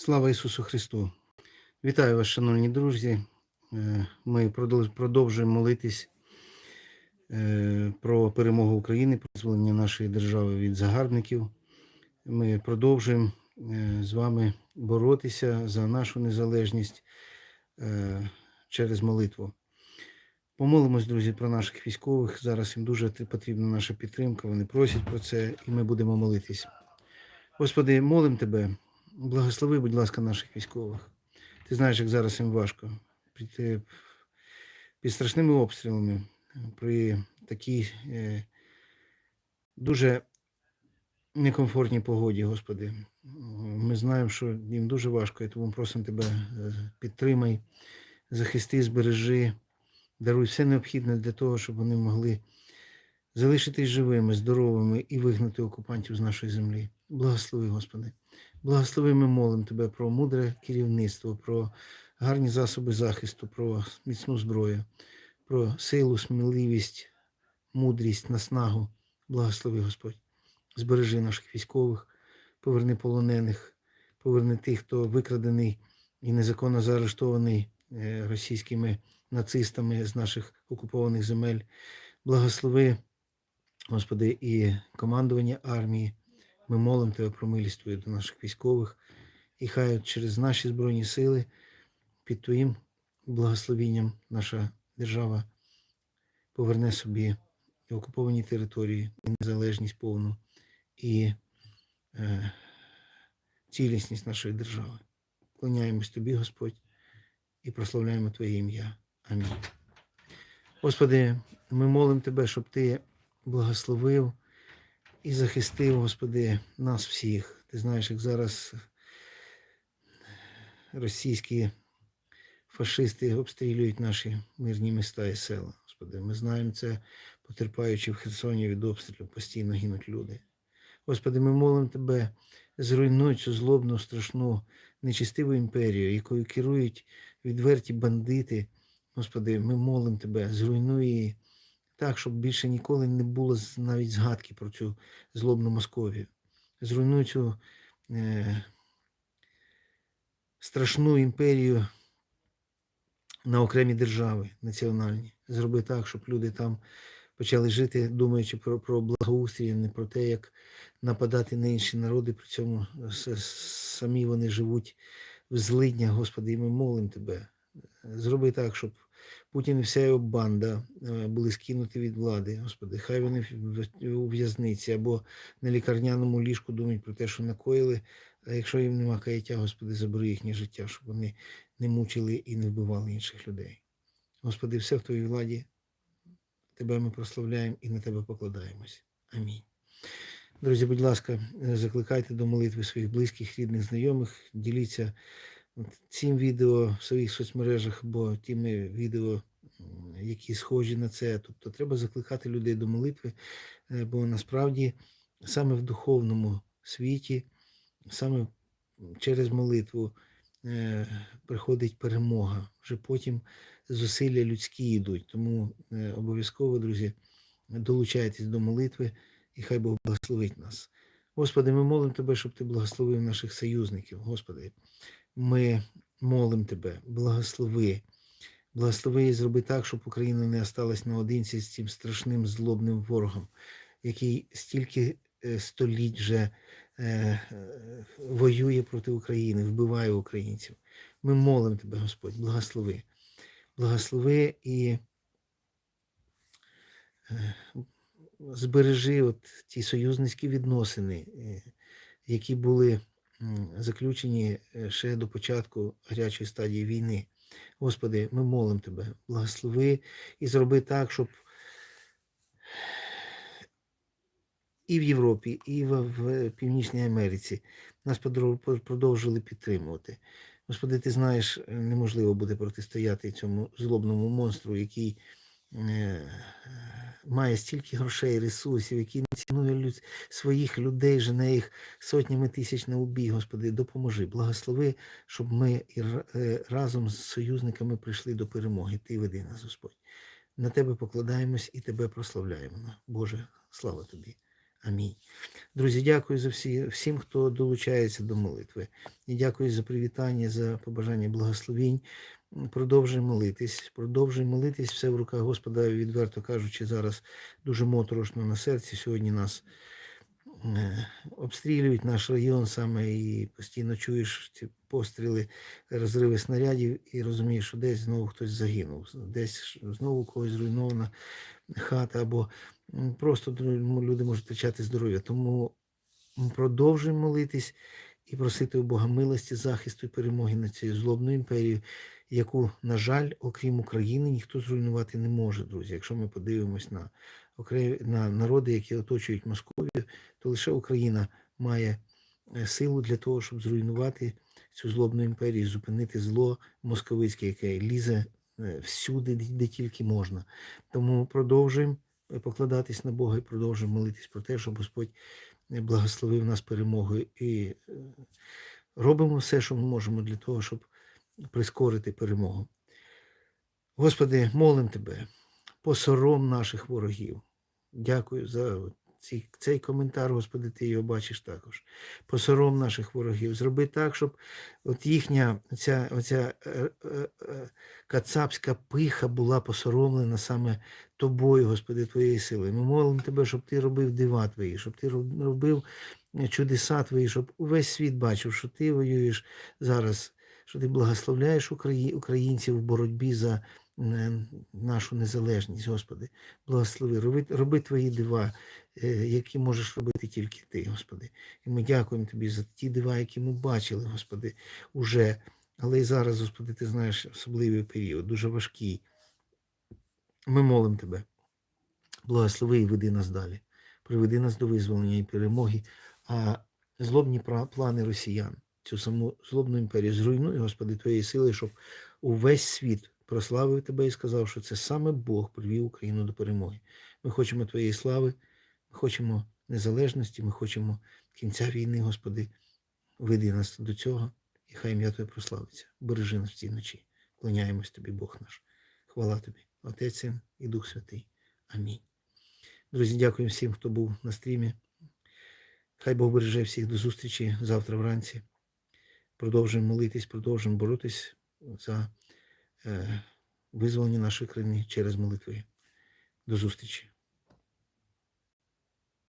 Слава Ісусу Христу! Вітаю вас, шановні друзі. Е, Ми продовжуємо молитись е, про перемогу України, про звільнення нашої держави від загарбників. Ми продовжуємо е, з вами боротися за нашу незалежність через молитву. Помолимось, друзі, про наших військових. Зараз їм дуже потрібна наша підтримка. Вони просять про це, і ми будемо молитись. Господи, молим Тебе, благослови, будь ласка, наших військових. Ти знаєш, як зараз їм важко. Під, під страшними обстрілами, при такій е, дуже некомфортній погоді, Господи. Ми знаємо, що їм дуже важко, і тому просимо Тебе, е, підтримай, захисти, збережи, даруй все необхідне для того, щоб вони могли залишитись живими, здоровими і вигнати окупантів з нашої землі. Благослови, Господи. Благослови, ми молимо Тебе про мудре керівництво, про гарні засоби захисту, про міцну зброю, про силу, сміливість, мудрість, наснагу. Благослови, Господь. Збережи наших військових, поверни полонених, поверни тих, хто викрадений і незаконно заарештований е, російськими нацистами з наших окупованих земель. Благослови, Господи, і командування армії. Ми молимо Тебе про милість Твою до наших військових, і хай через наші Збройні сили під Твоїм благословінням наша держава поверне собі окуповані території, незалежність повну і е, цілісність нашої держави. Клоняємось Тобі, Господь, і прославляємо Твоє ім'я. Амінь. Господи, ми молимо Тебе, щоб Ти благословив і захистив, Господи, нас всіх. Ти знаєш, як зараз російські фашисти обстрілюють наші мирні міста і села. Господи, ми знаємо це, потерпаючи в Херсоні від обстрілів, постійно гинуть люди. Господи, ми молимо Тебе, зруйнуй цю злобну, страшну, нечистиву імперію, якою керують відверті бандити. Господи, ми молимо Тебе, зруйнуй її так, щоб більше ніколи не було навіть згадки про цю злобну Московію. Зруйнуй цю е, страшну імперію на окремі держави національні. Зроби так, щоб люди там почали жити, думаючи про, про благоустрій, а не про те, як нападати на інші народи, при цьому самі вони живуть в злиднях, Господи, і ми молимо Тебе. Зроби так, щоб Путін і вся його банда е, були скинуті від влади, Господи. Хай вони у в'язниці або на лікарняному ліжку думають про те, що накоїли. А якщо їм нема каяття, Господи, забери їхнє життя, щоб вони не мучили і не вбивали інших людей. Господи, все в Твоїй владі. Тебе ми прославляємо і на Тебе покладаємось. Амінь. Друзі, будь ласка, е, закликайте до молитви своїх близьких, рідних, знайомих. Діліться цим відео в своїх соцмережах або тими відео, які схожі на це. Тобто треба закликати людей до молитви, е, бо насправді саме в духовному світі, саме через молитву е, приходить перемога. Вже потім зусилля людські йдуть. Тому е, обов'язково, друзі, долучайтесь до молитви, і хай Бог благословить нас. Господи, ми молимо Тебе, щоб Ти благословив наших союзників. Господи, ми молимо Тебе, благослови. Благослови і зроби так, щоб Україна не осталась наодинці з цим страшним злобним ворогом, який стільки е, століть вже е, е, воює проти України, вбиває українців. Ми молимо Тебе, Господь, благослови. Благослови і збережи от ті союзницькі відносини, які були заключені е, ще до початку гарячої стадії війни. Господи, ми молимо Тебе, благослови і зроби так, щоб і в Європі, і в, Північній Америці нас продовжили підтримувати. Господи, ти знаєш, е, неможливо буде протистояти цьому злобному монстру, який має стільки грошей, ресурсів, який не цінує люд... своїх людей, жене їх сотнями тисяч на убій. Господи, допоможи, благослови, щоб ми е, разом з союзниками прийшли до перемоги. Ти веди нас, Господь. На тебе покладаємось і тебе прославляємо. Боже, слава тобі. Амінь. Друзі, дякую за всі, всім, хто долучається до молитви. І дякую за привітання, за побажання благословінь. Продовжуй молитись, продовжуй молитись, все в руках Господа, відверто кажучи, зараз дуже моторошно на серці. Сьогодні нас е, обстрілюють наш район саме і постійно чуєш ці постріли, розриви снарядів і розумієш, що десь знову хтось загинув, десь знову когось зруйнована хата, або просто люди можуть втрачати здоров'я. Тому продовжуємо молитись і просити у Бога милості, захисту і перемоги над цією злобною імперією, яку, на жаль, окрім України, ніхто зруйнувати не може, друзі. Якщо ми подивимось на, на народи, які оточують Московію, то лише Україна має е, силу для того, щоб зруйнувати цю злобну імперію, зупинити зло московицьке, яке лізе всюди, де- тільки можна. Тому продовжуємо е, покладатись на Бога і продовжуємо молитись про те, щоб Господь е, благословив нас перемогою. І е, робимо все, що ми можемо для того, щоб прискорити перемогу. Господи, молим Тебе, посором наших ворогів. Дякую за ці, цей коментар, Господи, ти його бачиш також. Посором наших ворогів. Зроби так, щоб от їхня ця, оця е, е, е, кацапська пиха була посоромлена саме тобою, Господи, твоєю силою. Ми молимо Тебе, щоб Ти робив дива Твої, щоб Ти робив чудеса Твої, щоб увесь світ бачив, що Ти воюєш зараз, що Ти благословляєш Украї- українців в боротьбі за нашу незалежність, Господи. Благослови, роби, роби Твої дива, е, які можеш робити тільки Ти, Господи. І ми дякуємо Тобі за ті дива, які ми бачили, Господи, уже. Але і зараз, Господи, ти знаєш особливий період, дуже важкий. Ми молимо Тебе. Благослови і веди нас далі. Приведи нас до визволення і перемоги. А злобні плани росіян, цю саму злобну імперію, зруйнуй, Господи, Твоєї сили, щоб увесь світ прославив Тебе і сказав, що це саме Бог привів Україну до перемоги. Ми хочемо Твоєї слави, ми хочемо незалежності, ми хочемо кінця війни, Господи. Веди нас до цього, і хай ім'я Твоє прославиться. Бережи нас в цій ночі. Клоняємось Тобі, Бог наш. Хвала Тобі, Отець і Дух Святий. Амінь. Друзі, дякую всім, хто був на стрімі. Хай Бог береже всіх до зустрічі завтра вранці. Продовжуємо молитись, продовжуємо боротись за визволення нашої країни через молитви. До зустрічі.